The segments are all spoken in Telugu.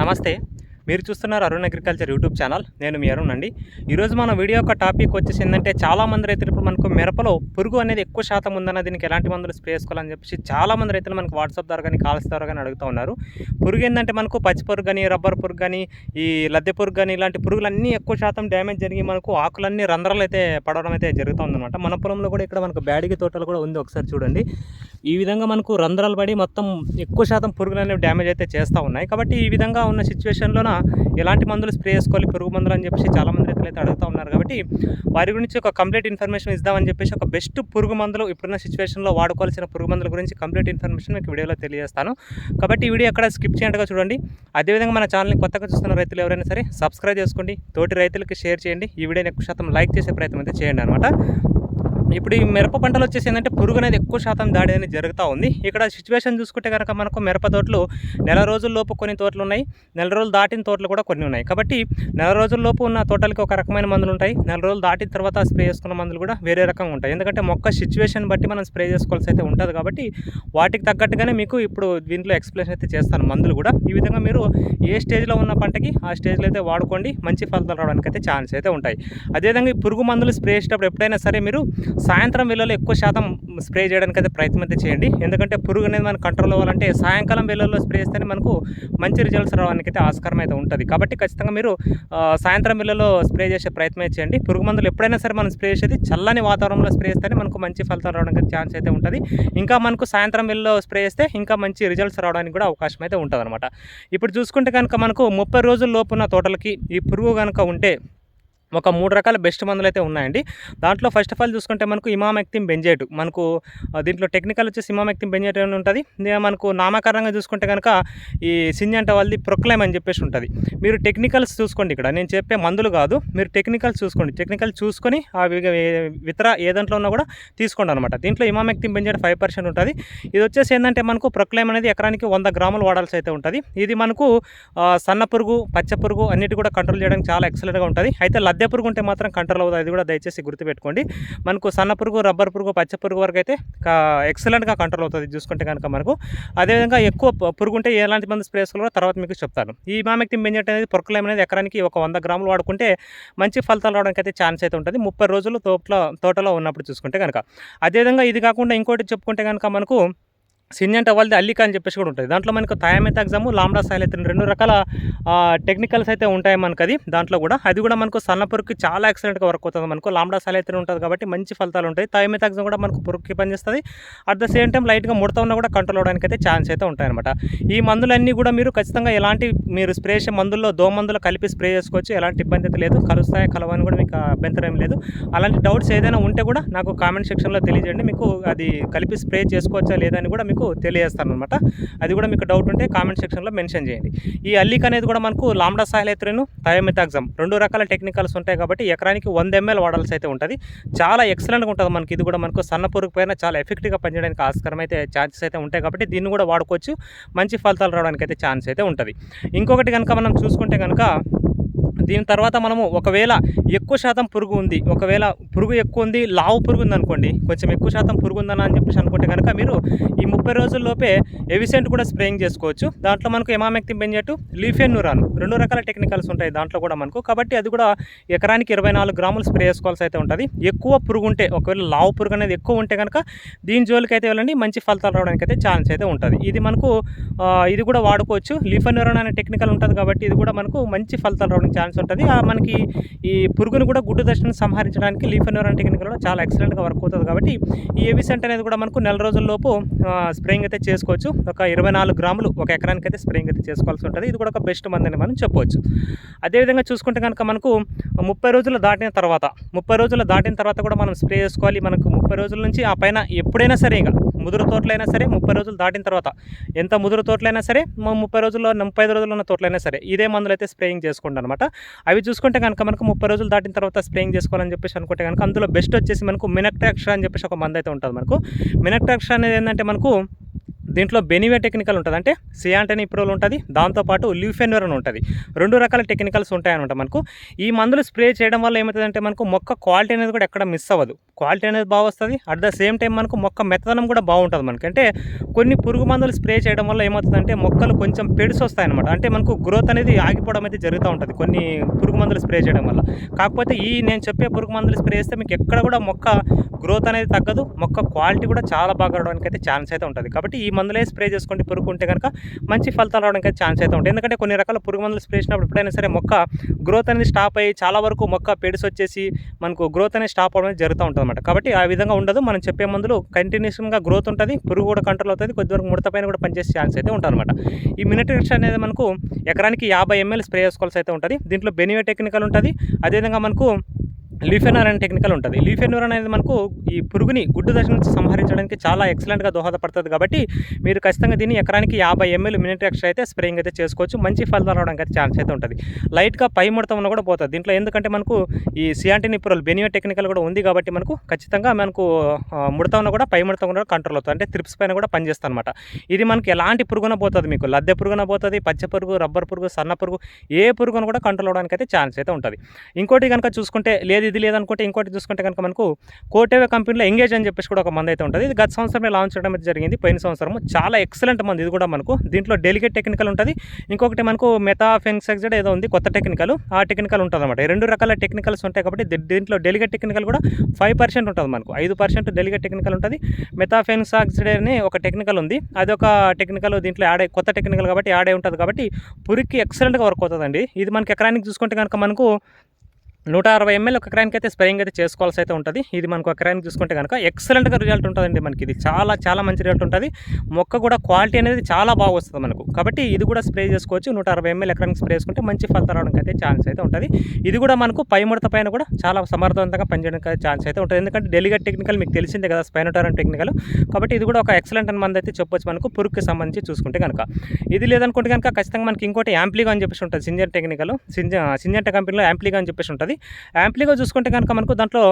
నమస్తే. మీరు చూస్తున్నారు అరుణ్ అగ్రికల్చర్ యూట్యూబ్ ఛానల్. నేను మీ అరుణ్ అండి. ఈరోజు మన వీడియో యొక్క టాపిక్ వచ్చేసి ఏంటంటే చాలామంది రైతులు ఇప్పుడు మనకు మిరపలో పురుగు అనేది ఎక్కువ శాతం ఉందన్న దీనికి ఎలాంటి మందులు స్ప్రే చేసుకోవాలని చెప్పేసి చాలామంది రైతులు మనకు వాట్సాప్ ద్వారా కానీ కాల్స్ ద్వారా కానీ అడుగుతూ ఉన్నారు. పురుగు ఏంటంటే మనకు పచ్చి పురుగు కానీ రబ్బర్ పురుగు కానీ ఈ లద్దె పురుగు కానీ ఇలాంటి పురుగులన్నీ ఎక్కువ శాతం డ్యామేజ్ జరిగి మనకు ఆకులన్నీ రంధ్రాలు అయితే పడడం అయితే జరుగుతుందన్నమాట. మన పొలంలో కూడా ఇక్కడ మనకు బ్యాడిగి తోటలు కూడా ఉంది. ఒకసారి చూడండి. ఈ విధంగా మనకు రంధ్రాలు పడి మొత్తం ఎక్కువ శాతం పురుగులు అనేవి డ్యామేజ్ అయితే చేస్తూ ఉన్నాయి. కాబట్టి ఈ విధంగా ఉన్న సిచ్యువేషన్లో ఎలాంటి మందులు స్ప్రే చేసుకోవాలి పురుగు మందులు అని చెప్పేసి చాలామంది రైతులు అయితే అడుగుతూ ఉన్నారు కాబట్టి వారి గురించి ఒక కంప్లీట్ ఇన్ఫర్మేషన్ ఇద్దామని చెప్పేసి ఒక బెస్ట్ పురుగు మందులు ఇప్పుడున్న సిచ్యువేషన్లో వాడుకోవాల్సిన పురుగు మందుల గురించి కంప్లీట్ ఇన్ఫర్మేషన్ మీకు వీడియోలో తెలియజేస్తాను. కాబట్టి ఈ వీడియో అక్కడ స్కిప్ చేయకుండా చూడండి. అదేవిధంగా మన ఛానల్ని కొత్తగా చూస్తున్న రైతులు ఎవరైనా సరే సబ్స్క్రైబ్ చేసుకోండి. తోటి రైతులకి షేర్ చేయండి. ఈ వీడియోని ఎక్కువ శాతం లైక్ చేసే ప్రయత్నం అయితే చేయండి అనమాట ఇప్పుడు ఈ మిరప పంటలు వచ్చేసి ఏంటంటే పురుగు అనేది ఎక్కువ శాతం దాడి అనేది జరుగుతూ ఉంది. ఇక్కడ సిచ్యువేషన్ చూసుకుంటే కనుక మనకు మిరప తోటలు నెల రోజుల్లోపు కొన్ని తోటలు ఉన్నాయి. నెల రోజులు దాటిన తోటలు కూడా కొన్ని ఉన్నాయి. కాబట్టి నెల రోజుల్లోపు ఉన్న తోటలకి ఒక రకమైన మందులు ఉంటాయి. నెల రోజులు దాటిన తర్వాత స్ప్రే చేసుకున్న మందులు కూడా వేరే రకంగా ఉంటాయి. ఎందుకంటే మొక్క సిచ్యువేషన్ బట్టి మనం స్ప్రే చేసుకోవాల్సి అయితే ఉంటుంది కాబట్టి వాటికి తగ్గట్టుగానే మీకు ఇప్పుడు దీంట్లో ఎక్స్ప్లెనేషన్ అయితే చేస్తాను మందులు కూడా. ఈ విధంగా మీరు ఏ స్టేజ్లో ఉన్న పంటకి ఆ స్టేజ్లో అయితే వాడుకోండి. మంచి ఫలితాలు రావడానికి అయితే ఛాన్స్ అయితే ఉంటాయి. అదేవిధంగా ఈ పురుగు మందులు స్ప్రే చేసేటప్పుడు ఎప్పుడైనా సరే మీరు సాయంత్రం వేళల్లో ఎక్కువ శాతం స్ప్రే చేయడానికి అయితే ప్రయత్నం అయితే చేయండి. ఎందుకంటే పురుగు అనేది మనకు కంట్రోల్ అవ్వాలంటే సాయంకాలం వేళల్లో స్ప్రే చేస్తేనే మనకు మంచి రిజల్ట్స్ రావడానికి అయితే ఆస్కారం అయితే ఉంటుంది. కాబట్టి ఖచ్చితంగా మీరు సాయంత్రం వేళల్లో స్ప్రే చేసే ప్రయత్నం చేయండి. పురుగు మందులు ఎప్పుడైనా సరే మనం స్ప్రే చేసేది చల్లని వాతావరణంలో స్ప్రే చేస్తేనే మనకు మంచి ఫలితాలు రావడానికి ఛాన్స్ అయితే ఉంటుంది. ఇంకా మనకు సాయంత్రం వేళల్లో స్ప్రే చేస్తే ఇంకా మంచి రిజల్ట్స్ రావడానికి కూడా అవకాశం అయితే ఉంటుంది అనమాట ఇప్పుడు చూసుకుంటే కనుక మనకు ముప్పై రోజుల లోపు ఉన్న తోటలకి ఈ పురుగు కనుక ఉంటే ఒక మూడు రకాల బెస్ట్ మందులు అయితే ఉన్నాయండి. దాంట్లో ఫస్ట్ ఆఫ్ ఆల్ చూసుకుంటే మనకు ఇమామెక్తిం బెంజేటు. మనకు దీంట్లో టెక్నికల్ వచ్చేసి ఇమామెక్తిం బెంజేట్ అని ఉంటుంది? మనకు నామకరణంగా చూసుకుంటే కనుక ఈ సింజంట వాళ్ళది ప్రొక్లైమ్ అని చెప్పేసి ఉంటుంది. మీరు టెక్నికల్స్ చూసుకోండి ఇక్కడ. నేను చెప్పే మందులు కాదు. మీరు టెక్నికల్స్ చూసుకోండి. టెక్నికల్ చూసుకొని ఆ ఏ- ఇతర ఏ దాంట్లో ఉన్నా కూడా తీసుకోండి అనమాట దీంట్లో ఇమామెక్తిం బెంజేట్ ఫైవ్ పర్సెంట్ ఉంటుంది. ఇది వచ్చేసి ఏంటంటే మనకు ప్రొక్లైమ్ అనేది ఎకరానికి వంద గ్రాములు వాడాల్సి అయితే ఉంటుంది. ఇది మనకు సన్న పురుగు పచ్చ పురుగు అన్నిటి కూడా కంట్రోల్ చేయడానికి చాలా ఎక్సలెంట్గా ఉంటుంది. అయితే లద్దె పురుగు ఉంటే మాత్రం కంట్రోల్ అవుతుంది అది కూడా దయచేసి గుర్తుపెట్టుకోండి. మనకు సన్న పురుగు రబ్బర్ పురుగు పచ్చ పురుగు వరకు అయితే ఎక్సలెంట్గా కంట్రోల్ అవుతుంది చూసుకుంటే కనుక మనకు. అదేవిధంగా ఎక్కువ పురుగు ఉంటే ఎలాంటి మంది స్ప్రేస్ కూడా తర్వాత మీకు చెప్తాను. ఈ మామెక్టిన్ బెంజెట్ అనేది పొరకలేం అనేది ఎకరానికి ఒక వంద గ్రాములు వాడుకుంటే మంచి ఫలితాలు రావడానికి అయితే ఛాన్స్ అయితే ఉంటుంది. ముప్పై రోజులు తోటలో తోటలో ఉన్నప్పుడు చూసుకుంటే కనుక. అదేవిధంగా ఇది కాకుండా ఇంకోటి చెప్పుకుంటే కనుక మనకు సింజంట వాళ్ళది అల్లిక అని చెప్పేసి కూడా ఉంటుంది. దాంట్లో మనకు థయామెతాగ్జాము లాంబ్డా సైలెత్రిన్ రెండు రకాల టెక్నికల్స్ అయితే ఉంటాయి మనకు అది దాంట్లో కూడా. అది కూడా మనకు సన్న పురుగుకి చాలా ఎక్సలెంట్గా వర్క్ అవుతుంది మనకు. లాంబ్డా సైలెత్రిన్ ఉంటుంది కాబట్టి మంచి ఫలితాలు ఉంటాయి. థయామెతాగ్జామ్ కూడా మనకు పురుగుకి పనిచేస్తుంది. అట్ ద సేమ్ టైం లైట్గా ముడత ఉన్నా కూడా కంట్రోల్ అవడానికి అయితే ఛాన్స్ అయితే ఉంటాయన్నమాట. ఈ మందులన్నీ కూడా మీరు ఖచ్చితంగా ఎలాంటి మీరు స్ప్రే చేసే మందుల్లో దో మందులు కలిపి స్ప్రే చేసుకోవచ్చు. ఎలాంటి ఇబ్బంది అయితే లేదు. కలుస్తాయా కలవని కూడా మీకు అభ్యంతరం ఏం లేదు. అలాంటి డౌట్స్ ఏదైనా ఉంటే కూడా నాకు కామెంట్ సెక్షన్లో తెలియజేయండి. మీకు అది కలిపి స్ప్రే చేసుకోవచ్చా లేదా అని కూడా మీకు తెలియజేస్తాను అనమాట అది కూడా మీకు డౌట్ ఉంటే కామెంట్ సెక్షన్లో మెన్షన్ చేయండి. ఈ అల్లిక్ అనేది కూడా మనకు లాంబ్డా సాహలేత్రిను థయోమితాగ్జమ్ రెండు రకాల టెక్నికల్స్ ఉంటాయి కాబట్టి ఎకరానికి వంద ఎంఎల్ వాడాల్సి అయితే ఉంటుంది. చాలా ఎక్సలెంట్గా ఉంటుంది మనకి. ఇది కూడా మనకు సన్న పురుగు పైన చాలా ఎఫెక్ట్గా పనిచేయడానికి ఆస్కారం అయితే ఛాన్సెస్ అయితే ఉంటాయి కాబట్టి దీన్ని కూడా వాడుకోవచ్చు. మంచి ఫలితాలు రావడానికి అయితే ఛాన్స్ అయితే ఉంటుంది. ఇంకొకటి కనుక మనం చూసుకుంటే కనుక దీని తర్వాత మనము ఒకవేళ ఎక్కువ శాతం పురుగు ఉంది ఒకవేళ పురుగు ఎక్కువ ఉంది లావు పురుగు ఉంది అనుకోండి కొంచెం ఎక్కువ శాతం పురుగు ఉందని అని చెప్పేసి అనుకుంటే కనుక మీరు ఈ ముప్పై రోజుల్లోపే ఎవిసెంట్ కూడా స్ప్రేయింగ్ చేసుకోవచ్చు. దాంట్లో మనకు ఎమామెక్తి బెంజెట్ లీఫెన్ నూరాన్ రెండు రకాల టెక్నికల్స్ ఉంటాయి దాంట్లో కూడా మనకు. కాబట్టి అది కూడా ఎకరానికి ఇరవై నాలుగు గ్రాములు స్ప్రే చేసుకోవాల్సి అయితే ఉంటుంది. ఎక్కువ పురుగు ఉంటే ఒకవేళ లావు పురుగు అనేది ఎక్కువ ఉంటే కనుక దీని జోలికి అయితే వెళ్ళండి మంచి ఫలితాలు రావడానికి అయితే ఛాన్స్ అయితే ఉంటుంది. ఇది మనకు ఇది కూడా వాడుకోవచ్చు. లీఫెన్ నూరాన్ అనే టెక్నికల్ ఉంటుంది కాబట్టి ఇది కూడా మనకు మంచి ఫలితాలు రావడానికి ఛాన్స్ ఉంటుంది. ఆ, మనకి ఈ పురుగును కూడా గుడ్డు దశను సంహరించడానికి లీఫెన్యూరన్ టెక్నిక్ కూడా చాలా ఎక్సలెంట్గా వర్క్ అవుతుంది కాబట్టి ఈ ఎవిసెంట్ అనేది కూడా మనకు నెల రోజుల్లోపు స్ప్రేయింగ్ అయితే చేసుకోవచ్చు. ఒక ఇరవై నాలుగు గ్రాములు ఒక ఎకరానికి అయితే స్ప్రేయింగ్ అయితే చేసుకోవాల్సి ఉంటుంది. ఇది కూడా ఒక బెస్ట్ మందని మనం చెప్పవచ్చు అదేవిధంగా చూసుకుంటే కనుక మనకు ముప్పై రోజులు దాటిన తర్వాత ముప్పై రోజులు దాటిన తర్వాత కూడా మనం స్ప్రే చేసుకోవాలి. మనకు ముప్పై రోజుల నుంచి ఆ పైన ఎప్పుడైనా సరే ఇంకా ముదురు తోటలైనా సరే ముప్పై రోజులు దాటిన తర్వాత ఎంత ముదురు తోటలైనా సరే మా ముప్పై రోజుల్లో ముప్పై ఐదు రోజుల్లో ఉన్న తోటలైనా సరే ఇదే మందులు అయితే స్ప్రేయింగ్ చేసుకుంటాం అనమాట అవి చూసుకుంటే కనుక మనకు ముప్పై రోజులు దాటిన తర్వాత స్ప్రేయింగ్ చేసుకోవాలని చెప్పేసి అనుకుంటే కనుక అందులో బెస్ట్ వచ్చేసి మనకు మినక్టాక్ష అని చెప్పేసి ఒక మందు అయితే ఉంటుంది మనకు. మినక్టాక్ష అనేది ఏంటంటే మనకు దీంట్లో బెనివే టెక్నికల్ ఉంటుంది. అంటే సియాంటనీ ప్రోల్ ఉంటుంది. దాంతోపాటు లిఫెన్వర్ అని ఉంటుంది. రెండు రకాల టెక్నికల్స్ ఉంటాయన్నమాట మనకు. ఈ మందులు స్ప్రే చేయడం వల్ల ఏమవుతుందంటే మనకు మొక్క క్వాలిటీ అనేది కూడా ఎక్కడ మిస్ అవ్వదు. క్వాలిటీ అనేది బాగా వస్తుంది. అట్ ద సేమ్ టైం మనకు మొక్క మెత్తదనం కూడా బాగుంటుంది మనకి. అంటే కొన్ని పురుగు మందులు స్ప్రే చేయడం వల్ల ఏమవుతుందంటే మొక్కలు కొంచెం పెడుసు వస్తాయన్నమాట. అంటే మనకు గ్రోత్ అనేది ఆగిపోవడం అయితే జరుగుతూ ఉంటుంది కొన్ని పురుగు మందులు స్ప్రే చేయడం వల్ల. కాకపోతే ఈ నేను చెప్పే పురుగు మందులు స్ప్రే చేస్తే మీకు ఎక్కడ కూడా మొక్క గ్రోత్ అనేది తగ్గదు. మొక్క క్వాలిటీ కూడా చాలా బాగా రావడానికి అయితే ఛాన్స్ అయితే ఉంటుంది. కాబట్టి ఈ మందులే స్ప్రే చేసుకోండి పురుగు ఉంటే కనుక మంచి ఫలితాలు రావడానికి ఛాన్స్ అయితే ఉంటాయి. ఎందుకంటే కొన్ని రకాల పురుగు మందులు స్ప్రే చేసినప్పుడు ఎప్పుడైనా సరే మొక్క గ్రోత్ అనేది స్టాప్ అయ్యి చాలా వరకు మొక్క పెడిసి వచ్చేసి మనకు గ్రోత్ అనేది స్టాప్ అవడం జరుగుతూ ఉంటుంది అనమాట కాబట్టి ఆ విధంగా ఉండదు. మనం చెప్పే మందులు కంటిన్యూస్గా గ్రోత్ ఉంటుంది పురుగు కూడా కంట్రోల్ అవుతుంది కొద్ది వరకు ముడత పైన కూడా పనిచేసే ఛాన్స్ అయితే ఉంటుందన్నమాట. ఈ మినిట్రిక్స్ అనేది మనకు ఎకరానికి యాభై ఎంఎల్ స్ప్రే చేసుకోవాల్సి అయితే ఉంటుంది. దీంట్లో బెనివే టెక్నికల్ ఉంటుంది. అదేవిధంగా మనకు లీఫెనర్ అనే టెక్నికల్ ఉంటుంది. లీఫెనర్ అనేది మనకు ఈ పురుగుని గుడ్డు దశ నుంచి సంహరించడానికి చాలా ఎక్సలెంట్గా దోహదపడుతుంది కాబట్టి మీరు ఖచ్చితంగా దీన్ని ఎకరానికి యాభై ఎంఎల్ మినిట్ ఎక్స్ట్రా అయితే స్ప్రేయింగ్ అయితే చేసుకోవచ్చు. మంచి ఫలితాలు రావడానికి అయితే ఛాన్స్ అయితే ఉంటుంది. లైట్గా పై ముడత ఉన్న కూడా పోతుంది. దీంట్లో ఎందుకంటే మనకు ఈ సియాంటిని బెనియో టెక్నికల్ కూడా ఉంది కాబట్టి మనకు ఖచ్చితంగా మనకు ముడత ఉన్న కూడా పై ముడత కూడా కంట్రోల్ అవుతుంది. అంటే త్రిప్స్ పైన కూడా పనిచేస్తుంది అనమాట ఇది మనకి ఎలాంటి పురుగున పోతుంది మీకు? లద్దె పురుగున పోతుంది పచ్చ పురుగు రబ్బర్ పురుగు సన్న పురుగు ఏ పురుగును కూడా కంట్రోల్ అవడానికి అయితే ఛాన్స్ అయితే ఉంటుంది. ఇంకోటి కనుక చూసుకుంటే లేదు ఇది లేదనుకుంటే ఇంకోటి చూసుకుంటే కనుక మనకు కోటేవే కంపెనీలో ఎంగేజ్ అని చెప్పేసి కూడా ఒక మంది అయితే ఉంటుంది. ఇది గత సంవత్సరమే లాంచ్ చేయడం అయితే జరిగింది. పోయిన సంవత్సరం చాలా ఎక్సలెంట్ మంది. ఇది కూడా మనకు దీంట్లో డెలిగేట్ టెక్నికల్ ఉంటుంది. ఇంకొకటి మనకు మెథాఫెన్సెక్సైడ్ ఏదో ఉంది కొత్త టెక్నికల్ ఆ టెక్నికల్ ఉంటుంది అనమాట రెండు రకాల టెక్నికల్స్ ఉంటాయి కాబట్టి దీంట్లో డెలికేట్ టెక్నికల్ కూడా ఫైవ్ పర్సెంట్ ఉంటుంది మనకు. ఐదు పర్సెంట్ డెలికేట్ టెక్నికల్ ఉంటుంది. మెథాఫెన్సాక్సైడ్ అని ఒక టెక్నికల్ ఉంది. అది ఒక టెక్నికల్ దీంట్లో యాడ్ కొత్త టెక్నికల్ కాబట్టి యాడ్ అయి ఉంటుంది కాబట్టి పురికి ఎక్సలెంట్గా వర్క్ అవుతుందండి. ఇది మనకి ఎకరానికి చూసుకుంటే కనుక మనకు నూట అరవై ఎంఎల్ ఒక క్రాన్కి అయితే స్ప్రేయింగ్ అయితే చేసుకోవాల్సి అయితే ఉంటుంది. ఇది మనకు ఒక క్రాన్కి చూసుకుంటే కనుక ఎక్సలెంట్గా రిజల్ట్ ఉంటుందండి మనకి ఇది. చాలా చాలా మంచి రిజల్ట్ ఉంటుంది. మొక్క కూడా క్వాలిటీ అనేది చాలా బాగా వస్తుంది మనకు. కాబట్టి ఇది కూడా స్ప్రే చేసుకోవచ్చు. నూట అరవై ఎంఎల్ ఎకరానికి స్ప్రే చేసుకుంటే మంచి ఫలితం రావడానికి అయితే ఛాన్స్ అయితే ఉంటుంది. ఇది కూడా మనకు పై ముడత పైన కూడా చాలా సమర్థవంతంగా పనిచేయడానికి ఛాన్స్ అయితే ఉంటుంది. ఎందుకంటే డెలిగేట్ టెక్నికల్ మీకు తెలిసిందే కదా స్పైనోటారన్ టెక్నికల్. కాబట్టి ఇది కూడా ఒక ఎక్సలెంట్ అని మంది అయితే చెప్పొచ్చు మనకు పురుగుకి సంబంధించి చూసుకుంటే కనుక ఇది లేదనుకుంటే కనుక ఖచ్చితంగా మనకి ఇంకోటి యాంప్లీగా అని చెప్పేసి ఉంటుంది. సింజర్ టెక్నికల్ సింజ సింజర్ కంపెనీలో యాంప్లీగా అని చెప్పేసి ఉంటుంది. యాంప్లీగా చూసుకుంటే కనుక మనకు దాంట్లో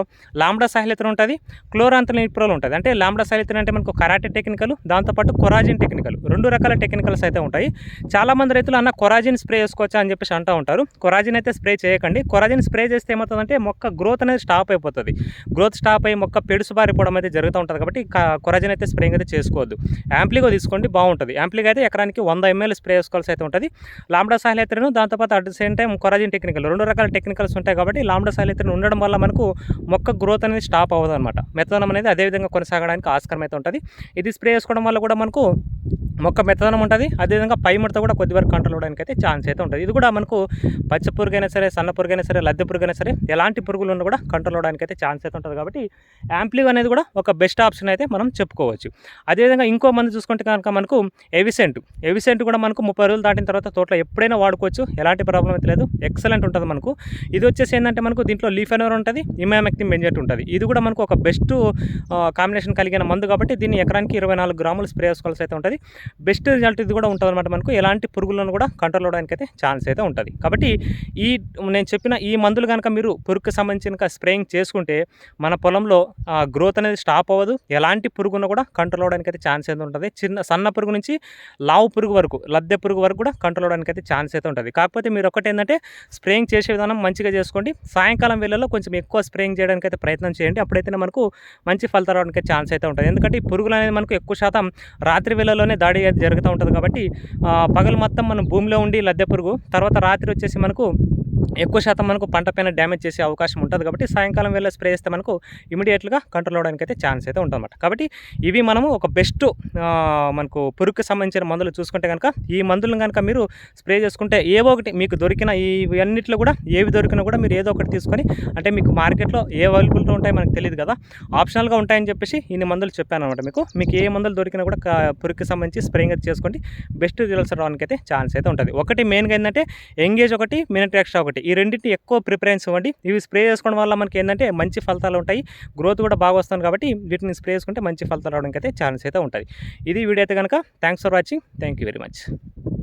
లాంబ్డా సాహిలిత్రం ఉంటుంది. క్లోరాంతల నిప్రోల్ ఉంటుంది అంటే లాంబ్డా సాహిలిత్రం అంటే మనకు కరాటే టెక్నికల్ దాంతోపాటు కొరాజిన్ టెక్నికల్. రెండు రకాల టెక్నికల్స్ అయితే ఉంటాయి. చాలామంది రైతులు అన్న కొరాజిన్ స్ప్రే చేసుకోవచ్చా అని చెప్పేసి అంటూ ఉంటారు. కొరాజిన్ అయితే స్ప్రే చేయకండి. కొరాజిన్ స్ప్రే చేస్తే ఏమవుతుందంటే మొక్క గ్రోత్ అనేది స్టాప్ అయిపోతుంది. గ్రోత్ స్టాప్ అయ్యి మొక్క పెడుసు బారిపోవడం అయితే జరుగుతూ ఉంటుంది కాబట్టి కొరాజిన్ అయితే స్ప్రేయింగ్ అయితే చేసుకోవద్దు. యాంప్లిగో తీసుకోండి బాగుంటుంది. యాంప్లీగా అయితే ఎకరానికి వంద ఎంఎల్ స్ప్రే చేసుకోవాల్సి అయితే ఉంటుంది. లాంబ్డా సాహిలిత్రను దాంతోపాటు at the same time Coragen technical. రెండు రకాల టెక్నికల్స్ ఉంటాయి కాబట్టి లాంబ్డా సాహిలిత్రను ఉండడం వల్ల మనకు మొక్క గ్రోత్ అనేది స్టాప్ అవ్వదు అనమాట మెత్తదనం అనేది అదే విధంగా కొనసాగడానికి ఆస్కారం అయితే ఉంటుంది. ఇది స్ప్రే చేసుకోవడం వల్ల కూడా మనకు మొక్క మెత్తదనం ఉంటుంది. అదేవిధంగా పై ముడత కూడా కొద్ది వరకు కంట్రోల్ అవడానికి అయితే ఛాన్స్ అయితే ఉంటుంది. ఇది కూడా మనకు పచ్చ పురుగైనా సరే సన్న పురుగైనా సరే లద్దె పురుగైనా సరే ఎలాంటి పురుగులు ఉన్నా కూడా కంట్రోల్ అవడానికి అయితే ఛాన్స్ అయితే ఉంటుంది కాబట్టి యాంప్లివ్ అనేది కూడా ఒక బెస్ట్ ఆప్షన్ అయితే మనం చెప్పుకోవచ్చు. అదేవిధంగా ఇంకో మంది చూసుకుంటే కనుక మనకు ఎవిసెంట్ ఎవిసెంట్ కూడా మనకు ముప్పై రోజులు దాటిన తర్వాత తోటలో ఎప్పుడైనా వాడుకోవచ్చు. ఎలాంటి ప్రాబ్లం అయితే లేదు. ఎక్సలెంట్ ఉంటుంది మనకు. ఇది వచ్చేసి ఏంటంటే మనకు దీంట్లో లీఫెనర్ ఉంటుంది ఇమామెక్టిన్ బెంజెట్ ఉంటుంది. ఇది కూడా మనకు ఒక బెస్ట్ కాంబినేషన్ కలిగిన మందు కాబట్టి దీన్ని ఎకరానికి ఇరవై నాలుగు గ్రాములు స్ప్రే చేసుకోవాల్సి అయితే ఉంటుంది. బెస్ట్ రిజల్ట్ ఇది కూడా ఉంటుంది అనమాట మనకు. ఎలాంటి పురుగులను కూడా కంట్రోల్ అవడానికి అయితే ఛాన్స్ అయితే ఉంటుంది. కాబట్టి ఈ నేను చెప్పిన ఈ మందులు కనుక మీరు పురుగుకి సంబంధించిన స్ప్రేయింగ్ చేసుకుంటే మన పొలంలో గ్రోత్ అనేది స్టాప్ అవ్వదు. ఎలాంటి పురుగును కూడా కంట్రోల్ అవడానికి అయితే ఛాన్స్ అయితే ఉంటుంది. చిన్న సన్న పురుగు నుంచి లావు పురుగు వరకు లద్దె పురుగు వరకు కూడా కంట్రోల్ అవడానికి అయితే ఛాన్స్ అయితే ఉంటుంది. కాకపోతే మీరు ఒకటి ఏంటంటే స్ప్రేయింగ్ చేసే విధానం మంచిగా చేసుకోండి. సాయంకాలం వేళల్లో కొంచెం ఎక్కువ స్ప్రేయింగ్ చేయడానికి అయితే ప్రయత్నం చేయండి. అప్పుడైతే మనకు మంచి ఫలితాలు రావడానికి ఛాన్స్ అయితే ఉంటుంది. ఎందుకంటే ఈ పురుగులు అనేది మనకు ఎక్కువ శాతం రాత్రి వేళల్లోనే దాడి అయితే జరుగుతూ ఉంటుంది కాబట్టి పగలు మొత్తం మనం భూమిలో ఉండి లద్దె పురుగు తర్వాత రాత్రి వచ్చేసి మనకు ఎక్కువ శాతం మనకు పంట పైన డ్యామేజ్ చేసే అవకాశం ఉంటుంది కాబట్టి సాయంకాలం వేళ స్ప్రే చేస్తే మనకు ఇమీడియట్గా కంట్రోల్ అవడానికి అయితే ఛాన్స్ అయితే ఉంటుందన్నమాట. కాబట్టి ఇవి మనము ఒక బెస్ట్ మనకు పురుగుకి సంబంధించిన మందులు చూసుకుంటే కనుక ఈ మందులను కనుక మీరు స్ప్రే చేసుకుంటే ఏవో ఒకటి మీకు దొరికిన ఇవన్నిట్లో కూడా ఏవి దొరికినా కూడా మీరు ఏదో ఒకటి తీసుకొని అంటే మీకు మార్కెట్లో ఏ అవైలబిలిటీ ఉంటాయో మనకు తెలియదు కదా ఆప్షనల్గా ఉంటాయని చెప్పేసి ఇన్ని మందులు చెప్పాను అనమాట మీకు. మీకు ఏ మందులు దొరికినా కూడా పురుగుకి సంబంధించి స్ప్రేయింగ్ అయితే చేసుకోండి. బెస్ట్ రిజల్ట్స్ రావడానికి అయితే ఛాన్స్ అయితే ఉంటుంది. ఒకటి మెయిన్గా ఏంటంటే ఎంగేజ్ ఒకటి మినట్ ఎక్స్ట్రా ఒకటి. ఈ రెండింటిని ఎక్కువ ప్రిఫరెన్స్ ఇవ్వండి. ఇవి స్ప్రే చేసుకోవడం వల్ల మనకి ఏంటంటే మంచి ఫలితాలు ఉంటాయి. గ్రోత్ కూడా బాగా వస్తుంది కాబట్టి వీటిని స్ప్రే చేసుకుంటే మంచి ఫలితాలు రావడానికి అయితే ఛాన్స్ అయితే ఉంటుంది. ఇది వీడియో అయితే కనుక thanks for watching. Thank you very much.